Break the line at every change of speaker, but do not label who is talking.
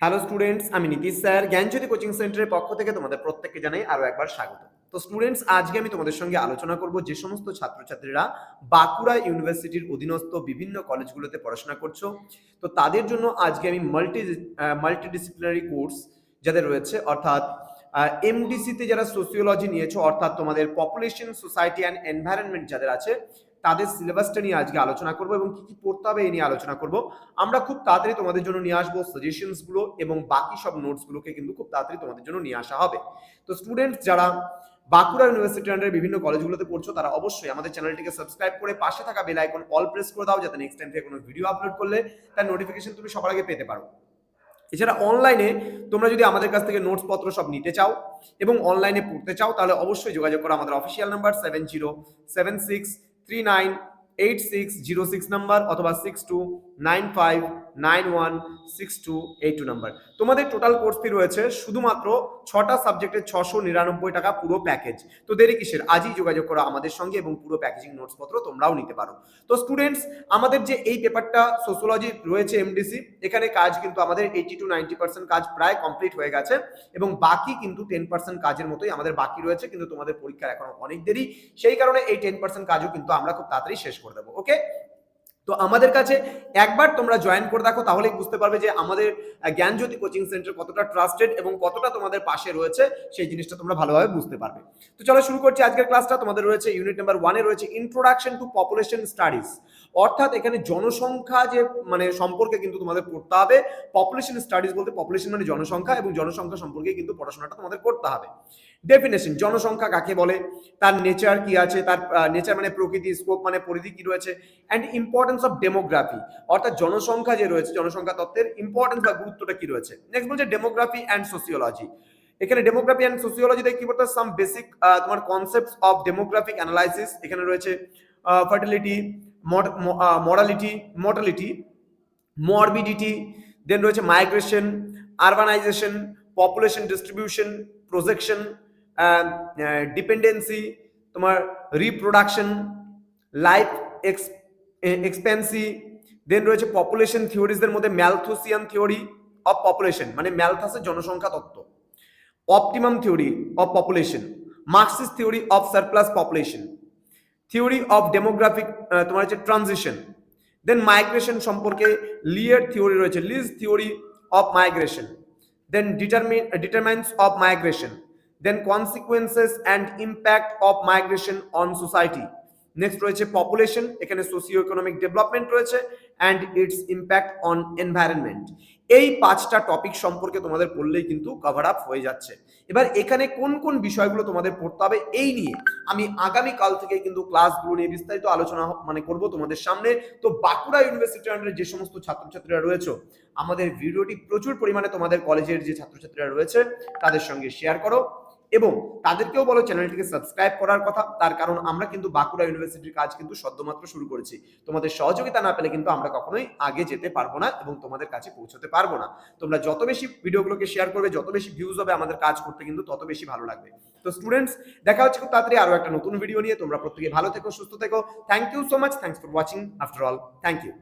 Hello students আমি Nitish sir, জ্ঞানজ্যোতি coaching সেন্টারের পক্ষ থেকে তোমাদের প্রত্যেককে জানাই আরও একবার স্বাগত। তো স্টুডেন্টস আজকে আমি তোমাদের সঙ্গে আলোচনা করব যে সমস্ত ছাত্রছাত্রীরা বাঁকুড়া ইউনিভার্সিটির অধীনস্থ বিভিন্ন কলেজগুলোতে পড়াশোনা করছ। তো তাদের জন্য আজকে আমি মাল্টি মাল্টিডিসিপ্লিনারি কোর্স যাদের রয়েছে, অর্থাৎ এমডিসিতে যারা সোসিওলজি নিয়েছো, অর্থাৎ তোমাদের পপুলেশন সোসাইটি অ্যান্ড এনভায়রনমেন্ট যাদের আছে তাদের সিলেবাসটা নিয়ে আজকে আলোচনা করব এবং কি কি পড়তে হবে এই নিয়ে আলোচনা করব। আমরা খুব তাড়াতাড়ি তোমাদের জন্য নিয়ে আসব সাজেশনসগুলো এবং বাকি সব নোটস গুলোকে কিন্তু খুব তাড়াতাড়ি তোমাদের জন্য নিয়ে আসা হবে। তো স্টুডেন্টস যারা বাঁকুড়া ইউনিভার্সিটি আন্ডারে বিভিন্ন কলেজগুলোতে পড়ছো, তারা অবশ্যই আমাদের চ্যানেলটিকে সাবস্ক্রাইব করে পাশে থাকা বেল আইকন অল প্রেস করে দাও যাতে নেক্সট টাইম থেকে কোনো ভিডিও আপলোড করলে তার নোটিফিকেশন তুমি সবার আগে পেতে পারো। এছাড়া অনলাইনে তোমরা যদি আমাদের কাছ থেকে নোটস পত্র সব নিতে চাও এবং অনলাইনে পড়তে চাও, তাহলে অবশ্যই যোগাযোগ করো আমাদের official number seven zero seven six three nine eight six zero six number অথবা six two nine five nine one six two eight two number. তোমাদের টোটাল কোর্স ফি রয়েছে শুধুমাত্র ছটা সাবজেক্টের ছশো নিরানব্বই টাকা পুরো প্যাকেজ তো দেরি কিসের? আজই যোগাযোগ করো আমাদের সঙ্গে এবং পুরো প্যাকেজিং নোটস পত্র তোমরাও নিতে পারো। তো স্টুডেন্টস আমাদের যে এই পেপারটা সোশ্যোলজি রয়েছে এমডিসি এখানে কাজ কিন্তু আমাদের এইটি টু নাইনটি পার্সেন্ট কাজ প্রায় কমপ্লিট হয়ে গেছে এবং বাকি কিন্তু টেন পার্সেন্ট কাজের মতোই আমাদের বাকি রয়েছে, কিন্তু তোমাদের পরীক্ষার এখনও অনেক দেরি। সেই কারণে এই টেন পার্সেন্ট কাজও কিন্তু আমরা খুব তাড়াতাড়ি শেষ করে দেবো ওকে তো আমাদের কাছে একবার তোমরা জয়েন করে দেখো, তাহলেই বুঝতে পারবে যে আমাদের জ্ঞান জ্ঞানজ্যোতি কোচিং সেন্টার কতটা ট্রাস্টেড এবং কতটা তোমাদের পাশে রয়েছে, সেই জিনিসটা তোমরা ভালোভাবে বুঝতে পারবে। তো চলো শুরু করছি আজকের ক্লাসটা তোমাদের রয়েছে ইউনিট নাম্বার ওয়ানে রয়েছে ইন্ট্রোডাকশন টু পপুলেশন স্টাডিজ অর্থাৎ এখানে জনসংখ্যা যে মানে সম্পর্কে কিন্তু তোমাদের পড়তে হবে পপুলেশন স্টাডিজ বলতে পপুলেশন মানে জনসংখ্যা এবং জনসংখ্যা সম্পর্কে কিন্তু পড়াশোনাটা তোমাদের করতে হবে। ডেফিনেশন জনসংখ্যা কাকে বলে? তার নেচার কি আছে? তার নেচার মানে প্রকৃতি স্কোপ মানে পরিধি কি রয়েছে? অ্যান্ড ইম্পর্টেন্স অফ ডেমোগ্রাফি অর্থাৎ জনসংখ্যা যে রয়েছে, জনসংখ্যা তত্ত্বের ইম্পর্টেন্স বা গুরুত্বটা কি রয়েছে? নেক্সট বলছে ডেমোগ্রাফি অ্যান্ড সোসিওলজি এখানে ডেমোগ্রাফি অ্যান্ড সোসিওলজিতে কি বলতে সাম বেসিক তোমার কনসেপ্ট অফ ডেমোগ্রাফিক অ্যানালাইসিস এখানে রয়েছে fertility morality mortality morbidity then রয়েছে migration urbanisation population distribution projection dependency তোমার রিপ্রোডাকশন লাইফ এক্সপেন্সি দেন রয়েছে পপুলেশন থিওরিজদের মধ্যে ম্যালথোসিয়ান থিওরি অফ পপুলেশন মানে ম্যালথাসের জনসংখ্যা তত্ত্ব। Optimum theory of population Marxist theory of surplus population theory of demographic তোমার হচ্ছে ট্রানজিশন দেন মাইগ্রেশন সম্পর্কে লিয়ার থিওরি রয়েছে Lee's theory of migration then determine determines of migration then consequences and impact of migration on society next রয়েছে population এখানে socio economic development রয়েছে and its impact on environment এই পাঁচটা topic সম্পর্কে তোমাদের পড়লেই কিন্তু কভার আপ হয়ে যাচ্ছে। এবার এখানে কোন কোন বিষয়গুলো তোমাদের পড়তে হবে এই নিয়ে আমি আগামী কাল থেকে কিন্তু ক্লাসগুলো নিয়ে বিস্তারিত আলোচনা মানে করব তোমাদের সামনে। তো বাঁকুড়া ইউনিভার্সিটি আন্ডারে যে সমস্ত ছাত্রছাত্রীরা রয়েছে, আমাদের ভিডিওটি প্রচুর পরিমাণে তোমাদের কলেজের যে ছাত্রছাত্রীরা রয়েছে, তাদের সঙ্গে শেয়ার করো। এবং তাদেরকেও বলো চ্যানেলটিকে সাবস্ক্রাইব করার কথা। তার কারণ আমরা কিন্তু বাঁকুড়া ইউনিভার্সিটির কাজ কিন্তু সদ্যমাত্র শুরু করেছি। তোমাদের সহযোগিতা না পেলে কিন্তু আমরা কখনোই আগে যেতে পারব না এবং তোমাদের কাছে পৌঁছতে পারব না। তোমরা যত বেশি ভিডিওগুলোকে শেয়ার করবে, যত বেশি ভিউজ হবে আমাদের কাজ করতে কিন্তু তত বেশি ভালো লাগবে। তো স্টুডেন্টস দেখা হচ্ছে খুব তাড়াতাড়ি আরও একটা নতুন ভিডিও নিয়ে। তোমরা প্রত্যেকে ভালো থেকো, সুস্থ থেকো। Thank you so much thanks for watching after all thank you